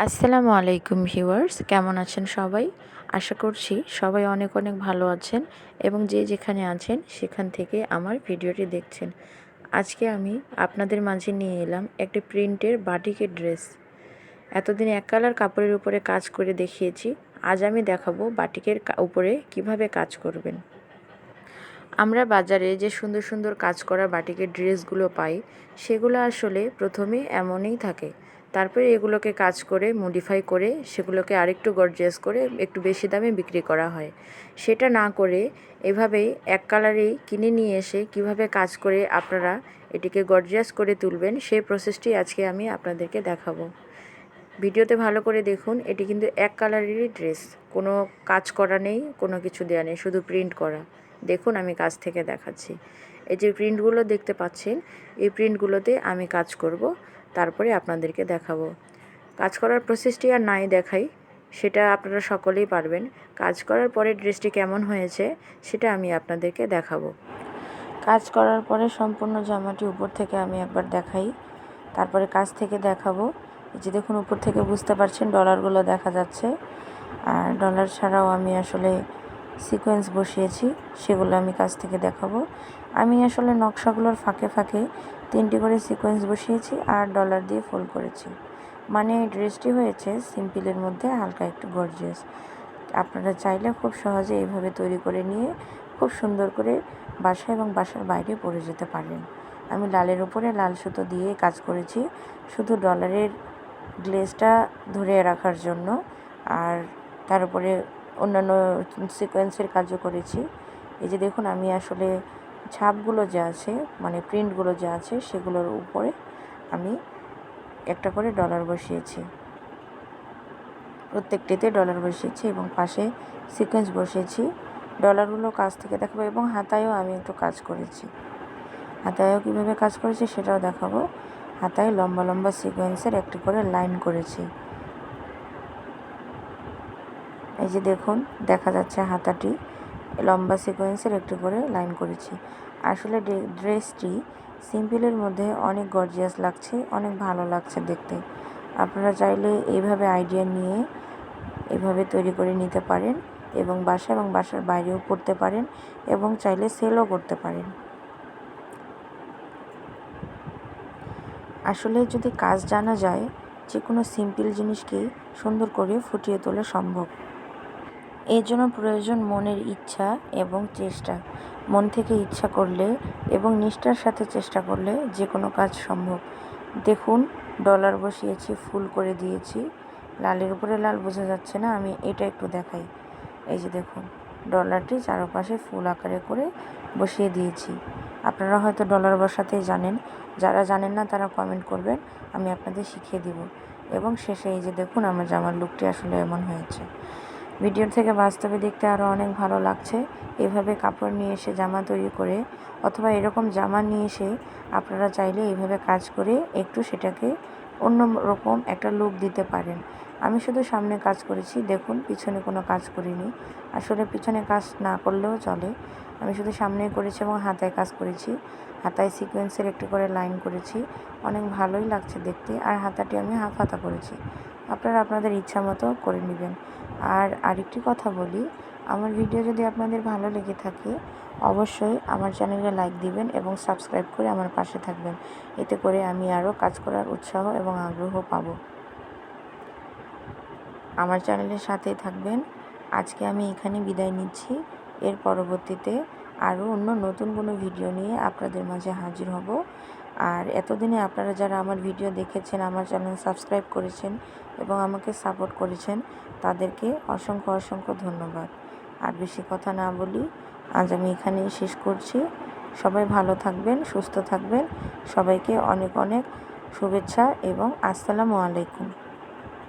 আসসালামু আলাইকুম ভিউয়ার্স, কেমন আছেন সবাই? আশা করছি সবাই অনেক অনেক ভালো আছেন এবং যে যেখানে আছেন সেখান থেকে আমার ভিডিওটি দেখছেন। আজকে আমি আপনাদের মাঝে নিয়ে এলাম একটি প্রিন্টের বাটিকের ড্রেস। এতদিন এক কালার কাপড়ের উপরে কাজ করে দেখিয়েছি, আজ আমি দেখাবো বাটিকের উপরে কীভাবে কাজ করবেন। আমরা বাজারে যে সুন্দর সুন্দর কাজ করা বাটিকের ড্রেসগুলো পাই, সেগুলো আসলে প্রথমে এমনই থাকে তারপরে এগুলোকে কাজ করে মডিফাই করে সেগুলোকে আরেকটু গর্জিয়াস করে একটু বেশি দামে বিক্রি করা হয়। সেটা না করে এভাবেই এক কালারেই কিনে নিয়ে এসে কীভাবে কাজ করে আপনারা এটিকে গর্জিয়াস করে তুলবেন সেই প্রসেসটি আজকে আমি আপনাদেরকে দেখাবো। ভিডিওতে ভালো করে দেখুন, এটি কিন্তু এক কালারেরই ড্রেস কোনো কাজ করা নেই, কোনো কিছু দেওয়া নেই, শুধু প্রিন্ট করা। দেখুন আমি কাজ থেকে দেখাচ্ছি। এই যে প্রিন্টগুলো দেখতে পাচ্ছেন, এই প্রিন্টগুলোতে আমি কাজ করব। তারপরে আপনাদেরকে দেখাবো। কাজ করার প্রসেসটি আর নাই দেখাই, সেটা আপনারা সকলেই পারবেন। কাজ করার পরে ড্রেসটি কেমন হয়েছে, সেটা আমি আপনাদেরকে দেখাবো। কাজ করার পরে সম্পূর্ণ জামাটি উপর থেকে আমি একবার দেখাই। তারপরে কাজ থেকে দেখাবো। যে দেখুন, উপর থেকে বুঝতে পারছেন ডলারগুলো দেখা যাচ্ছে। আর ডলার ছাড়াও আমি আসলে সিকোয়েন্স বসিয়েছি, সেগুলো আমি কাছ থেকে দেখাবো। আমি আসলে নকশাগুলোর ফাঁকে ফাঁকে তিনটি করে সিকোয়েন্স বসিয়েছি আর ডলার দিয়ে ফোল্ড করেছি। মানে এই ড্রেসটি হয়েছে সিম্পলের মধ্যে হালকা একটু গর্জিয়াস আপনারা চাইলে খুব সহজে এইভাবে তৈরি করে নিয়ে খুব সুন্দর করে বাসা এবং বাসার বাইরে পরে যেতে পারেন। আমি লালের উপরে লাল সুতো দিয়ে কাজ করেছি, শুধু ডলারের গ্লেজটা ধরে রাখার জন্য। আর তার উপরে অন্যান্য সিকোয়েন্সের কাজও করেছি। এই যে দেখুন, আমি আসলে ছাপগুলো যে আছে মানে প্রিন্টগুলো যে আছে, সেগুলোর উপরে আমি একটা করে ডলার বসিয়েছি। প্রত্যেকটিতে ডলার বসিয়েছি এবং পাশে সিকোয়েন্স বসিয়েছি। ডলারগুলো কাছ থেকে দেখাবো এবং হাতায়ও আমি একটু কাজ করেছি। হাতায়ও কীভাবে কাজ করেছি সেটাও দেখাবো। হাতায় লম্বা লম্বা সিকোয়েন্সের একটি করে লাইন করেছি। এই যে দেখুন, দেখা যাচ্ছে হাতাটি লম্বা সিকোয়েন্সের একটু করে লাইন করেছি। আসলে ড্রেসটি সিম্পলের মধ্যে অনেক গর্জিয়াস লাগছে, অনেক ভালো লাগছে দেখতে। আপনারা চাইলে এইভাবে আইডিয়া নিয়ে এভাবে তৈরি করে নিতে পারেন এবং বাসা এবং বাসার বাইরেও পড়তে পারেন এবং চাইলে সেলও করতে পারেন। আসলে যদি কাজ জানা যায় যে কোনো সিম্পল জিনিসকেই সুন্দর করে ফুটিয়ে তোলা সম্ভব। এর জন্য প্রয়োজন মনের ইচ্ছা এবং চেষ্টা। মন থেকে ইচ্ছা করলে এবং নিষ্ঠার সাথে চেষ্টা করলে যে কোনো কাজ সম্ভব। দেখুন, ডলার বসিয়েছি, ফুল করে দিয়েছি। লালের উপরে লাল বোঝা যাচ্ছে না, আমি এটা একটু দেখাই। এই যে দেখুন, ডলারটি চারপাশে ফুল আকারে করে বসিয়ে দিয়েছি। আপনারা হয়তো ডলার বসাতেই জানেন, যারা জানেন না তারা কমেন্ট করবেন, আমি আপনাদের শিখিয়ে দিব। এবং শেষে এই যে দেখুন, আমার জামার লুকটি আসলে এমন হয়েছে। ভিডিওর থেকে বাস্তবে দেখতে আরও অনেক ভালো লাগছে। এভাবে কাপড় নিয়ে এসে জামা তৈরি করে অথবা এরকম জামা নিয়ে এসে আপনারা চাইলে এইভাবে কাজ করে একটু সেটাকে অন্য রকম একটা লুক দিতে পারেন। আমি শুধু সামনে কাজ করেছি, দেখুন, পিছনে কোনো কাজ করিনি। আসলে পিছনে কাজ না করলেও চলে। আমি শুধু সামনেই করেছি এবং হাতায় কাজ করেছি। হাতায় সিকোয়েন্সের একটু করে লাইন করেছি। অনেক ভালোই লাগছে দেখতে। আর হাতাটি আমি হাফ হাতা করেছি। আপনারা আপনাদের ইচ্ছা মতো করে নেবেন। আর আরেকটি কথা বলি, আমার ভিডিও যদি আপনাদের ভালো লেগে থাকে, অবশ্যই আমার চ্যানেলে লাইক দিবেন এবং সাবস্ক্রাইব করে আমার পাশে থাকবেন। এতে করে আমি আরও কাজ করার উৎসাহ এবং আগ্রহ পাব। আমার চ্যানেলের সাথেই থাকবেন। আজকে আমি এখানে বিদায় নিচ্ছি। এর পরবর্তীতে আরও অন্য নতুন কোনো ভিডিও নিয়ে আপনাদের মাঝে হাজির হব। আর এতদিনে আপনারা যারা আমার ভিডিও দেখেছেন, আমার চ্যানেল সাবস্ক্রাইব করেছেন এবং আমাকে সাপোর্ট করেছেন, তাদেরকে অসংখ্য অসংখ্য ধন্যবাদ। আর বেশি কথা না বলি, আজ আমি এখানেই শেষ করছি। সবাই ভালো থাকবেন, সুস্থ থাকবেন। সবাইকে অনেক অনেক শুভেচ্ছা এবং আসসালামু আলাইকুম।